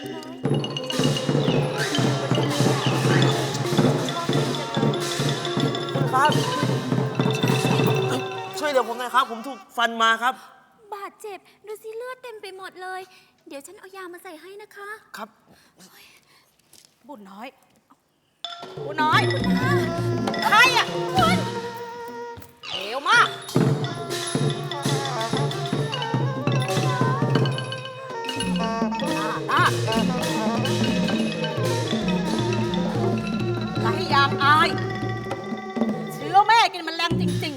คุณครับช่วยเดี๋ยวผมหน่อยครับ ผมถูกฟันมาครับ บาดเจ็บ ดูสิเลือดเต็มไปหมดเลย เดี๋ยวฉันเอายามาใส่ให้นะคะครับ บุญน้อย บุญน้อย ใครอะคุณเอวมากางอายเชื้อแม่กินมันแรงจริง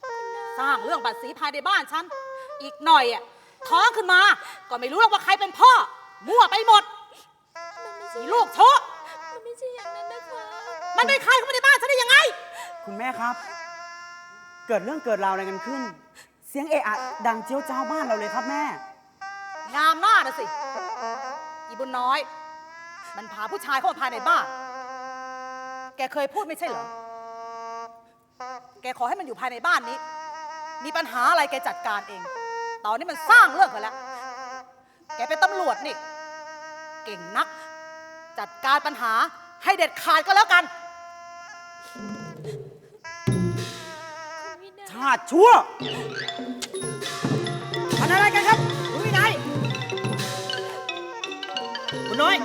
ๆ สร้างเรื่องบัตรสีภายในบ้านฉัน อีกหน่อยอะท้องขึ้นมา ก็ไม่รู้หรอกว่าใครเป็นพ่อ มั่วไปหมดมีลูกชั่วมันไม่ใช่อย่างนั้นนะคะ มันเป็นใครเข้ามาในบ้านฉันได้ยังไง คุณแม่ครับ เกิดเรื่องเกิดราวอะไรกันขึ้น เสียงเอะอะดังเจียวเจ้าบ้านเราเลยครับแม่ งามหน้านะสิ อีบุญน้อย มันพาผู้ชายเข้ามาภายในบ้าน แกเคยพูดไม่ใช่เหรอ แกขอให้มันอยู่ภายในบ้านนี้ มีปัญหาอะไรแกจัดการเอง ตอนนี้มันสร้างเรื่องกันแล้ว แกเป็นตำรวจนี่ เก่งนัก จัดการปัญหาให้เด็ดขาดก็แล้วกันคุณวินัยชาติชั่วทำอะไรกันครับคุณวินัยคุณน้อย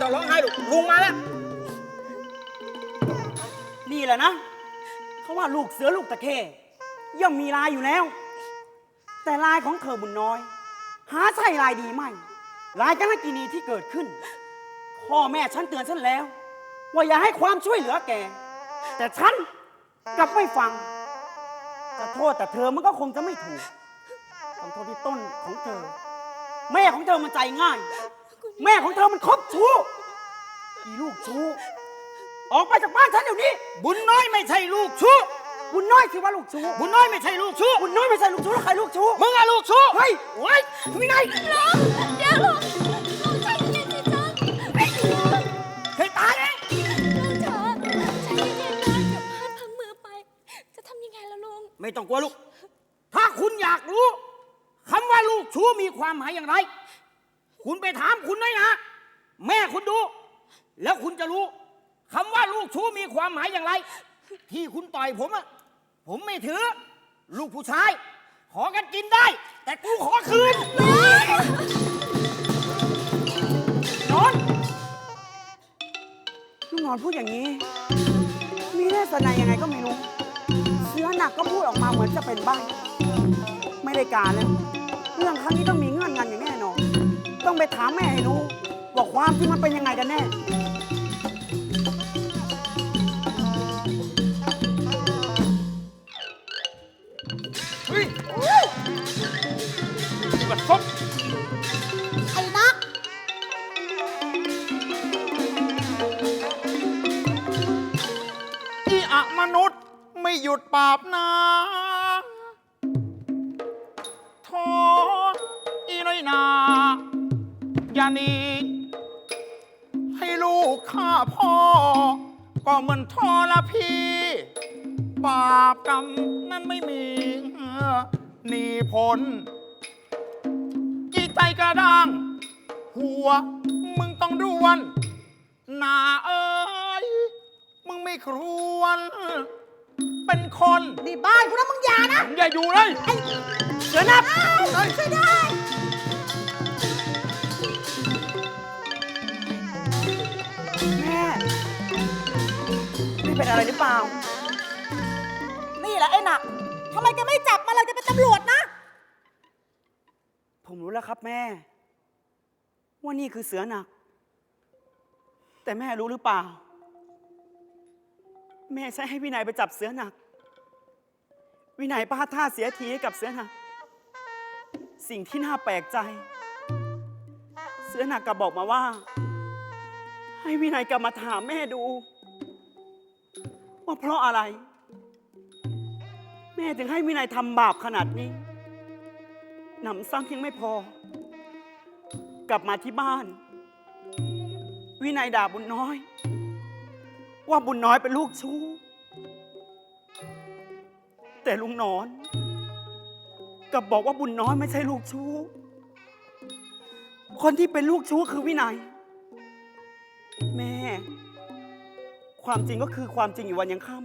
ต้องร้องไห้ลูกลุงมาแล้ว นี่แหละนะ เขาว่าลูกเสือลูกตะเคย่อมมีลายอยู่แล้ว แต่ลายของเธอบุญน้อย หาใช่ลายดีไหมลายกันกินีที่เกิดขึ้น พ่อแม่ฉันเตือนฉันแล้ว ว่าอย่าให้ความช่วยเหลือแก แต่ฉันกลับไม่ฟังจะโทษแต่เธอมันก็คงจะไม่ถูกต้องโทษที่ต้นของเธอ แม่ของเธอมันใจง่าย แม่ของเธอมันคบชู้ อีลูกชู้ ออกไปจากบ้านฉันเดี๋ยวนี้ บุญน้อยไม่ใช่ลูกชู้ บุญน้อยสิว่าลูกชู้ บุญน้อยไม่ใช่ลูกชู้ บุญน้อยไม่ใช่ลูกชู้แล้วใครลูกชู้ มึงอะลูกชู้ เฮ้ยโอ้ยคุณวินัยลุงเดี๋ยวลุงลุงใจเย็นๆสิจ๊ะเคยตายเองลุงจ๋าใจเย็นๆนะเดี๋ยวพลาดพลังมือไป จะทำยังไงล่ะลุง ไม่ต้องกลัวลูก ถ้าคุณอยากรู้คำว่าลูกชู้มีความหมายอย่างไร คุณไปถามคุณน้อยนะ แม่คุณดู แล้วคุณจะรู้คำว่าลูกชู้มีความหมายอย่างไร ที่คุณต่อยผมอะผมไม่ถือ ลูกผู้ชาย ขอกันกินได้ แต่กูขอคืนนอนลูกนอนพูดอย่างนี้ มีเลสนายยังไงก็ไม่รู้ เสื้อหนักก็พูดออกมาเหมือนจะเป็นบ้าไม่ได้การแล้วเรื่องครั้งนี้ต้องมีเงื่อนงำอย่างแน่นอน ต้องไปถามแม่ให้รู้ว่าความที่มันเป็นยังไงกันแน่ ดปราบนาโทษอีน้อยนา อย่าหนีให้ลูกฆ่าพ่อ ก็เหมือนทอละพี่ บาปกรรมนั้นไม่มีหนีผลจิตใจกระด้าง หัวมึงต้องร่วนหนาเอ้ยมึงไม่ครวน เป็นคนนี่บ้านกูนะมึงอย่านะมึงอย่าอยู่เลยเสือหนักช่วยได้แม่นี่เป็นอะไรหรือเปล่า นี่แหละไอ้หนักทำไมแกไม่จับมันเลยจะเป็นตำรวจนะ ผมรู้แล้วครับแม่ ว่านี่คือเสือหนัก แต่แม่รู้หรือเปล่า แม่ใช้ให้วินัยไปจับเสือหนัก วินัยพลาดท่าเสียทีให้กับเสือหนัก สิ่งที่น่าแปลกใจ เสือหนักกลับบอกมาว่า ให้วินัยกลับมาถามแม่ดู ว่าเพราะอะไร แม่ถึงให้วินัยทำบาปขนาดนี้หนำซ้ำยังไม่พอ กลับมาที่บ้าน วินัยด่าบุญน้อย ว่าบุญน้อยเป็นลูกชู้ แต่ลุงนอนกลับบอกว่าบุญน้อยไม่ใช่ลูกชู้ คนที่เป็นลูกชู้คือวินัย แม่ ความจริงก็คือความจริงอยู่วันยังค่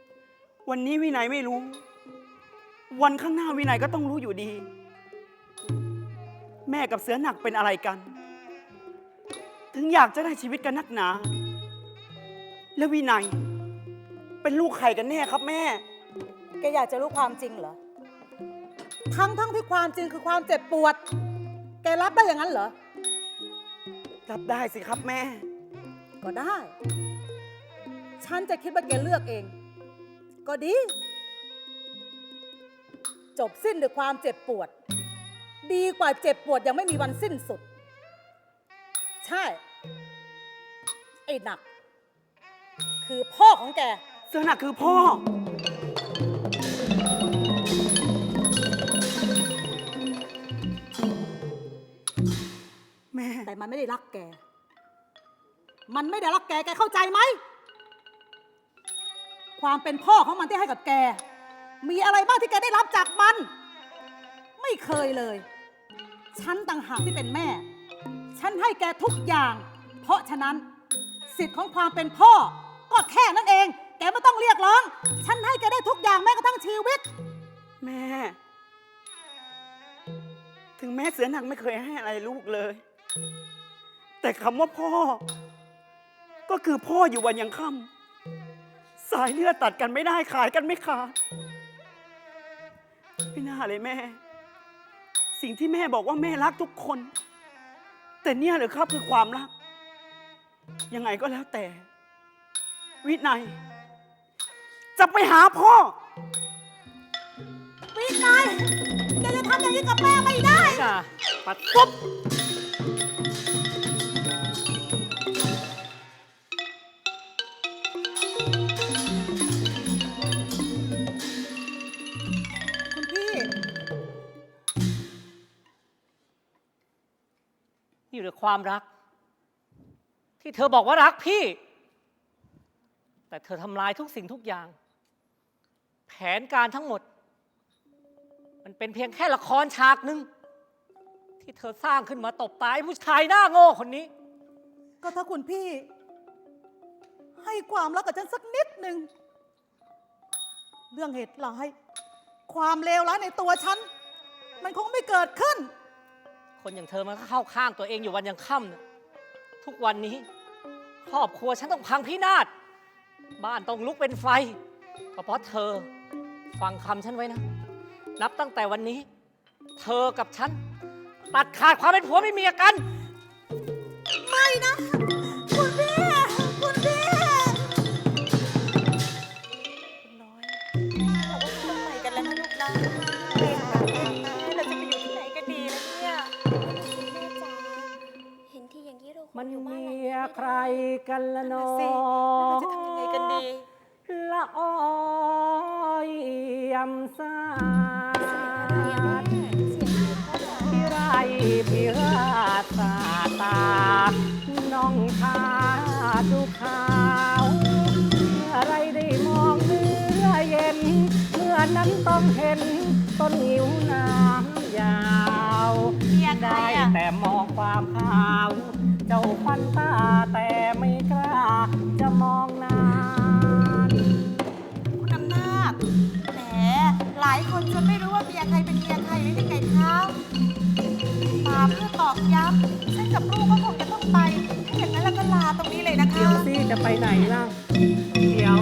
ำวันนี้วินัยไม่รู้ วันข้างหน้าวินัยก็ต้องรู้อยู่ดี แม่กับเสือหนักเป็นอะไรกัน ถึงอยากจะได้ชีวิตกันนักหนา แล้ววินัย เป็นลูกใครกันแน่ครับแม่ แกอยากจะรู้ความจริงเหรอ ทั้งทั้งที่ความจริงคือความเจ็บปวด แกรับได้อย่างนั้นเหรอ รับได้สิครับแม่ ก็ได้ ฉันจะคิดว่าแกเลือกเอง ก็ดี จบสิ้นด้วยความเจ็บปวด ดีกว่าเจ็บปวดยังไม่มีวันสิ้นสุด ใช่ ไอ้หนัก คือพ่อของแก เสือหนักคือพ่อ แม่ แต่มันไม่ได้รักแก มันไม่ได้รักแก แกเข้าใจไหม ความเป็นพ่อของมันที่ให้กับแก มีอะไรบ้างที่แกได้รับจากมัน ไม่เคยเลย ฉันต่างหากที่เป็นแม่ ฉันให้แกทุกอย่าง เพราะฉะนั้น สิทธิ์ของความเป็นพ่อ ก็แค่นั้นเอง แกไม่ต้องเรียกร้อง ฉันให้แกได้ทุกอย่างแม้กระทั่งชีวิต แม่ ถึงแม่เสือหนักไม่เคยให้อะไรลูกเลย แต่คำว่าพ่อ ก็คือพ่ออยู่วันยังค่ำสายเลือดตัดกันไม่ได้ขายกันไม่ขาดไม่น่าเลยแม่ สิ่งที่แม่บอกว่าแม่รักทุกคน แต่เนี่ยหรือครับคือความรัก ยังไงก็แล้วแต่ วินัย จะไปหาพ่อ วินัยแกจะทำอย่างนี้กับแม่ไม่ได้จ้าปัดปุ๊บคุณพี่ นี่หรือความรัก ที่เธอบอกว่ารักพี่ แต่เธอทำลายทุกสิ่งทุกอย่าง แผนการทั้งหมด มันเป็นเพียงแค่ละครฉากหนึ่งที่เธอสร้างขึ้นมาตบตายผู้ชายหน้าโง่คนนี้ ก็ถ้าคุณพี่ ให้ความรักกับฉันสักนิดหนึ่ง เรื่องเหตุร้าย ความเลวร้ายในตัวฉัน มันคงไม่เกิดขึ้น คนอย่างเธอมันก็เข้าข้างตัวเองอยู่วันยังค่ำนะทุกวันนี้ ครอบครัวฉันต้องพังพินาศ บ้านต้องลุกเป็นไฟก็เพราะเธอฟังคำฉันไว้นะ นับตั้งแต่วันนี้ เธอกับฉัน ตัดขาดความเป็นผัวไม่เมียกัน ไม่นะ คุณพี่ คุณพี่น้อยเราก็คงต้องไปกันแล้วนะลูกนะเองแบบนี้เราจะไปอยู่ที่ไหนกันดีล่ะเนี่ยแม่จ๋าเห็นที่อย่างนี้เราคงมันอยู่บ้านเมีหลังยนี้ใครกันละเนอ อ้อยยำซ่าเสียงอะไรพ่อจ๋าพิไรพิราชสาตา น้องชาดูขาวเมื่อไรได้มองเนื้อเย็น เมื่อนั้นต้องเห็นต้นงิ้วน้ำยาวเมียใครได้อะแต่มองความขาว เจ้าควันตาแต่ไม่กล้าจะมองนานคุณอำนาจ แหมหลายคนจะไม่รู้ว่าเมียใครเป็นเมียใครได้ยังไงคะมาเพื่อตอกย้ำฉันกับลูกก็คงจะต้องไปถ้าอย่างนั้นแล้วก็ลาตรงนี้เลยนะคะ เดี๋ยวสิจะไปไหนล่ะ เดี๋ยว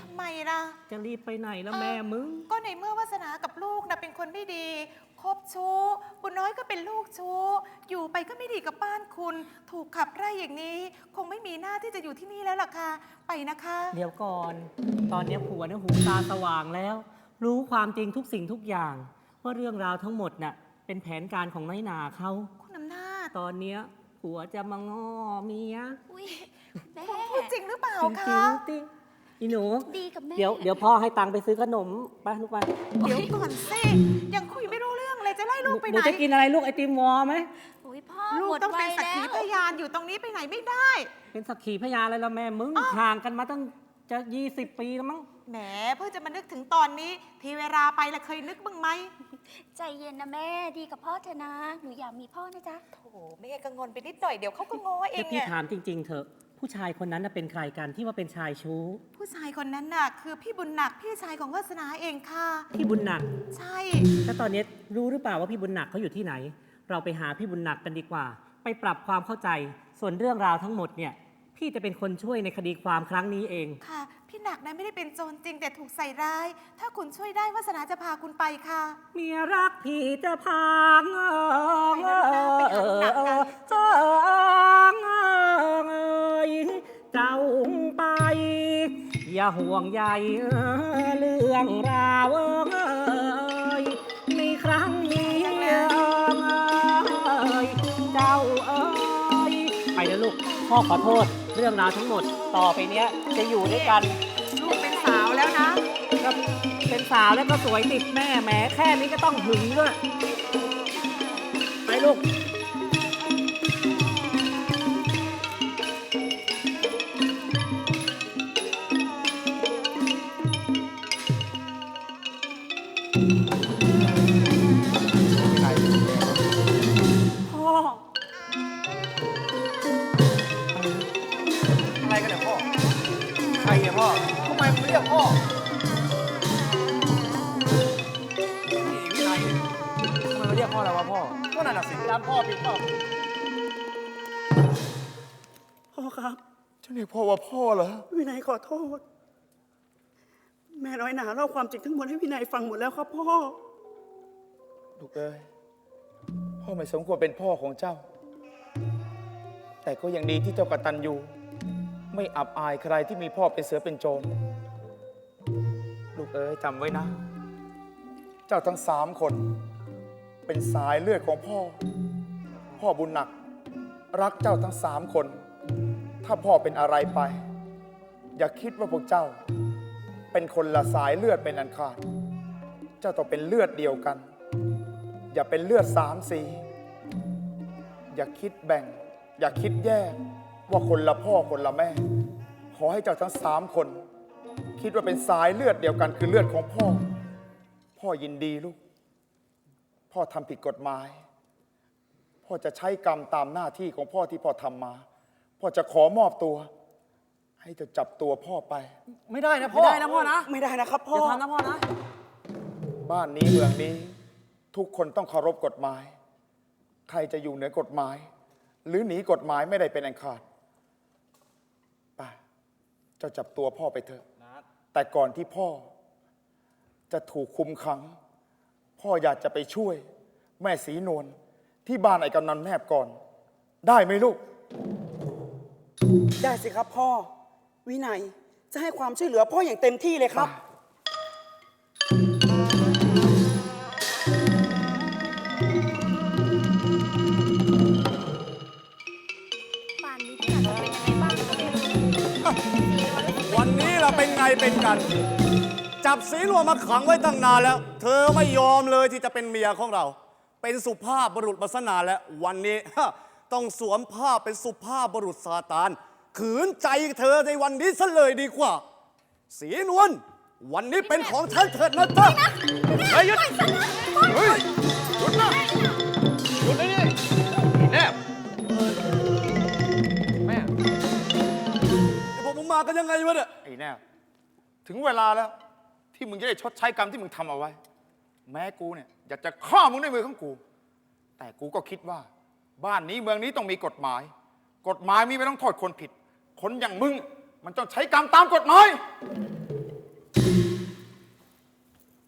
ทำไมล่ะ จะรีบไปไหนแล้วแม่มึง ก็ในเมื่อวาสนากับลูกนะเป็นคนไม่ดี คบชู้ บุญน้อยก็เป็นลูกชู้ อยู่ไปก็ไม่ดีกับบ้านคุณ ถูกขับไล่อย่างนี้ คงไม่มีหน้าที่จะอยู่ที่นี่แล้วล่ะค่ะ ไปนะคะ เดี๋ยวก่อน ตอนเนี้ยผัวเนี่ยหูตาสว่างแล้ว รู้ความจริงทุกสิ่งทุกอย่าง ว่าเรื่องราวทั้งหมดน่ะเป็นแผนการของน้อยหนาเขา คุณอำนาจตอนเนี้ยผัวจะมาง้อเมียอุ้ยแม่ พูดจริงหรือเปล่าจริงคะๆติอีหนู ดีกับแม่ เดี๋ยวเดี๋ยวพ่อให้ตังค์ไปซื้อขนมไปลูกไป เดี๋ยวก่อนสิยังคุยไม่รู้เรื่องเลย จะไล่หลูนูกไปหไหนูนจะกินอะไรลูกไอติมวอไหมอุ้ยพ่อลูกหมดต้องเป็นวัยสักขีแล้วพยานอยู่ตรงนี้ไปไหนไม่ได้ เป็นสักขีพยานอะไรละแม่มึงห่างกันมาตั้งจะยี่สิบปีแล้วมั้งแหมเพิ่งจะมานึกถึงตอนนี้ ทีเวลาไปแล้วเคยนึกบ้างไหมใจเย็นนะแม่ดีกับพ่อเถอะนะ หนูอยากมีพ่อนะจ๊ะโถแม่กังวลไปนิดหน่อยเดี๋ยวเขาก็ง้อเอแต่งพี่อะถามจริง ๆเถอะ ผู้ชายคนนั้นน่ะเป็นใครกันที่ว่าเป็นชายชู้ผู้ชายคนนั้นน่ะคือพี่บุญหนักพี่ชายของวาสนาเองค่ะ พี่บุญหนักใช่ แล้วตอนนี้รู้หรือเปล่าว่าพี่บุญหนักเขาอยู่ที่ไหน เราไปหาพี่บุญหนักกันดีกว่า ไปปรับความเข้าใจส่วนเรื่องราวทั้งหมดเนี่ยพี่จะเป็นคนช่วยในคดีความครั้งนี้เอง ค่ะ พี่หนักนะไม่ได้เป็นโจรจริงแต่ถูกใส่ร้าย ถ้าคุณช่วยได้วาสนาจะพาคุณไปค่ะ เมียรักพี่จะพังเออไปนะไปหาลูกหนักกันเออ เจ้าไป อย่าห่วงใยเออเรื่องราวเอยในครั้งนี้เอยเจ้าเอยไปนะลูกพ่อขอโทษเรื่องราวทั้งหมดต่อไปเนี้ยจะอยู่ด้วยกัน ลูกเป็นสาวแล้วนะ ก็เป็นสาวแล้วก็สวยติดแม่แหมแค่นี้ก็ต้องหึงด้วย ไปลูก นั่นน่ะสิตามพ่อผิดเปล่าพ่อครับจะเรียกพ่อว่าพ่อเหรอ วินัยขอโทษ แม่น้อยหนาเล่าความจริงทั้งหมดให้วินัยฟังหมดแล้วครับพ่อ ลูกเอ้ย พ่อไม่สมควรเป็นพ่อของเจ้า แต่ก็ยังดีที่เจ้ากตัญญูไม่อับอายใครที่มีพ่อเป็นเสือเป็นโจร ลูกเอ้ยจำไว้นะ เจ้าทั้งสามคน เป็นสายเลือดของพ่อ พ่อบุญหนัก รักเจ้าทั้งสามคน ถ้าพ่อเป็นอะไรไป อย่าคิดว่าพวกเจ้า เป็นคนละสายเลือดเป็นอันขาด เจ้าต้องเป็นเลือดเดียวกัน อย่าเป็นเลือดสามสี อย่าคิดแบ่ง อย่าคิดแยก ว่าคนละพ่อคนละแม่ ขอให้เจ้าทั้งสามคน คิดว่าเป็นสายเลือดเดียวกัน คือเลือดของพ่อ พ่อยินดีลูก พ่อทำผิดกฎหมาย พ่อจะใช้กรรมตามหน้าที่ของพ่อที่พ่อทำมา พ่อจะขอมอบตัว ให้เจะจับตัวพ่อไป ไม่ได้นะพ่อ ไม่ได้นะพ่อนะไม่ได้นะครับพ่อ อย่าทำนะพ่อนะ บ้านนี้เมืองนี้ ทุกคนต้องเคารพกฎหมาย ใครจะอยู่เหนือกฎหมาย หรือหนีกฎหมายไม่ได้เป็นอันขาดไป่ะเจ้าจับตัวพ่อไปเถอะ แต่ก่อนที่พ่อ จะถูกคุมขัง พ่ออยากจะไปช่วย แม่สีนวลที่บ้านไอ้กำนันแนบก่อน ได้ไหมลูก ได้สิครับพ่อ วินัยจะให้ความช่วยเหลือพ่ออย่างเต็มที่เลยครับ ป่านนี้พี่หนักจะเป็นยังไงบ้างก็ไม่รู้ วันนี้เราเป็นไงเป็นกัน จับสีนวลมาขังไว้ตั้งนานแล้ว เธอไม่ยอมเลยที่จะเป็นเมียของเรา เป็นสุภาพบุรุษมาสนานแล้ว วันนี้ ต้องสวมผ้าเป็นสุภาพบุรุษซาตาน ขืนใจเธอในวันนี้ซะเลยดีกว่า สีนวลวันนี้เป็นของฉันเถิดนะจ๊ะเฮ้ยหยุดเฮ้ยหยุดนะหยุดเลยนี่แนบแม่ไอ้พวกมึงมากันยังไงวะเนี่ยไอ้แนบถึงเวลาแล้ว ที่มึงจะได้ชดใช้กรรมที่มึงทำเอาไว้ แม้กูเนี่ยอยากจะฆ่ามึงด้วยมือของกู แต่กูก็คิดว่า บ้านนี้เมืองนี้ต้องมีกฎหมาย กฎหมายมีไม่ต้องโทษคนผิด คนอย่างมึง มันต้องใช้กรรมตามกฎหมาย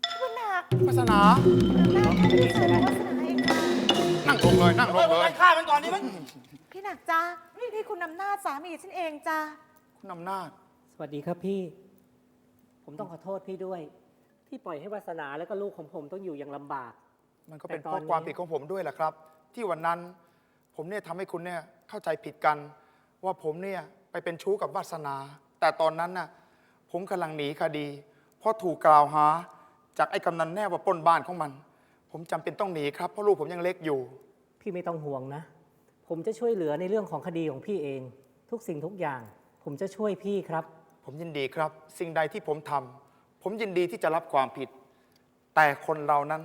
พี่บุญหนักศาสนาหน้าท่านพี่ชายวาสนาเองค่ะนั่งลงเลยนั่งลงเลยฆ่ามันก่อนดิมั้งพี่หนักจ้านี่คุณอำนาจสามีฉันเองจ้าคุณอำนาจ สวัสดีครับพี่ ผมต้องขอโทษพี่ด้วย ที่ปล่อยให้วาสนาแล้วก็ลูกของผมต้องอยู่อย่างลำบาก มันก็เป็นแต่เพตอนราะนี้ความผิดของผมด้วยแหละครับ ที่วันนั้นผมเนี่ยทำให้คุณเนี่ยเข้าใจผิดกัน ว่าผมเนี่ยไปเป็นชู้กับวาสนา แต่ตอนนั้นน่ะผมกำลังหนีคดีเพราะถูกกล่าวหาจากไอ้กำนันแน่ว่าปล้นบ้านของมัน ผมจำเป็นต้องหนีครับเพราะลูกผมยังเล็กอยู่ พี่ไม่ต้องห่วงนะ ผมจะช่วยเหลือในเรื่องของคดีของพี่เอง ทุกสิ่งทุกอย่าง ผมจะช่วยพี่ครับ ผมยินดีครับ สิ่งใดที่ผมทำผมยินดีที่จะรับความผิด แต่คนเรานั้น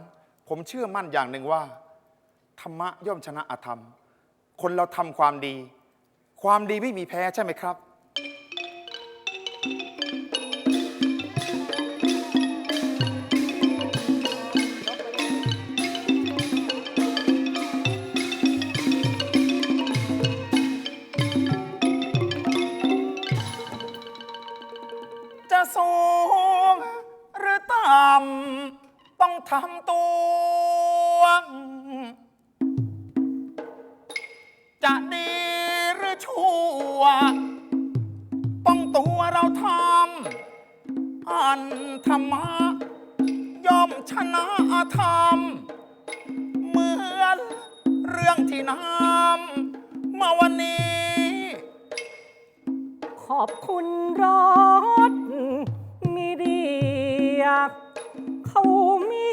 ผมเชื่อมั่นอย่างหนึ่งว่า ธรรมะย่อมชนะอธรรม คนเราทำความดี ความดีไม่มีแพ้ใช่ไหมครับ อบคุณรถมีเดีย เขามี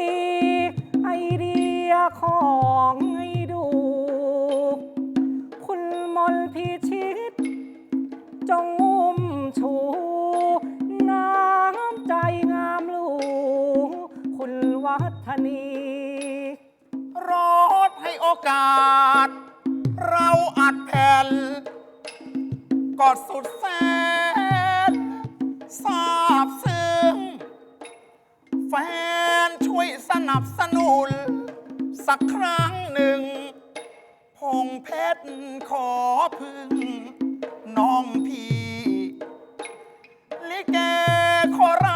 ไอเดียของให้ดู คุณมนพิชิต จงอุ้มชู น้ำใจงามลูกคุณวัฒนีรถให้โอกาส เราอัดแผ่นก็สุดแสน แฟนช่วยสนับสนุน สักครั้งหนึ่ง พงเพชรขอพึ่ง น้องพี่ ลิเกขอรา